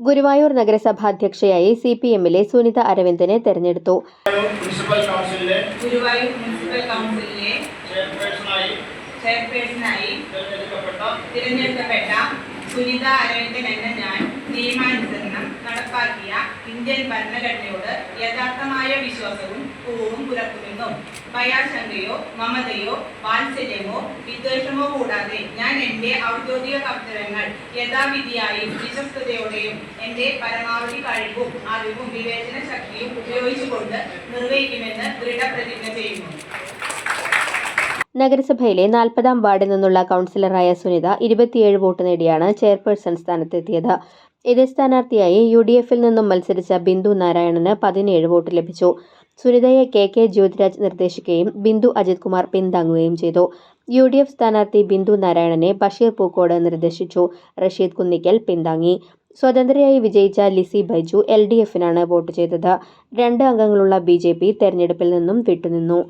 ഗുരുവായൂർ നഗരസഭാ അധ്യക്ഷയായി C P എമ്മിലെ സുനിത അരവിന്ദനെ തെരഞ്ഞെടുത്തു. തിരഞ്ഞെടുക്കപ്പെട്ട സുനിത അരവിന്ദൻ എന്ന ഞാൻ നിയമാനുസരണം ഇന്ത്യൻ ഭരണഘടനയോട് യഥാർത്ഥമായ വിശ്വാസവും പൂവും പുലർത്തുമെന്നും ഭയാശങ്കയോ മമതയോ വാത്സല്യമോ വിദ്വേഷമോ കൂടാതെ ഞാൻ എന്റെ ഔദ്യോഗിക കർത്തവ്യങ്ങൾ യഥാവിധിയായും വിശ്വസ്തയോടെയും എന്റെ പരമാവധി കഴിവും അറിവും വിവേചന ശക്തിയും ഉപയോഗിച്ചുകൊണ്ട് നിർവഹിക്കുമെന്ന് ദൃഢപ്രതിജ്ഞ ചെയ്യുന്നു. നഗരസഭയിലെ നാൽപ്പതാം വാർഡിൽ നിന്നുള്ള കൗൺസിലറായ സുനിത ഇരുപത്തിയേഴ് വോട്ട് നേടിയാണ് ചെയർപേഴ്സൺ സ്ഥാനത്തെത്തിയത്. എതിർ സ്ഥാനാർത്ഥിയായി യു ഡി എഫിൽ നിന്നും മത്സരിച്ച ബിന്ദു നാരായണന് പതിനേഴ് വോട്ട് ലഭിച്ചു. സുനിതയെ കെ കെ ജ്യോതിരാജ് നിർദ്ദേശിക്കുകയും ബിന്ദു അജിത് കുമാർ പിന്താങ്ങുകയും ചെയ്തു. യു ഡി എഫ് സ്ഥാനാർത്ഥി ബിന്ദു നാരായണനെ ബഷീർ പൂക്കോട് നിർദ്ദേശിച്ചു. റഷീദ് കുന്നിക്കൽ പിന്താങ്ങി. സ്വതന്ത്രയായി വിജയിച്ച ലിസി ബൈജു എൽ ഡി എഫിനാണ് വോട്ട് ചെയ്തത്. രണ്ട് അംഗങ്ങളുള്ള ബി ജെ പി തെരഞ്ഞെടുപ്പിൽ നിന്നും വിട്ടുനിന്നു.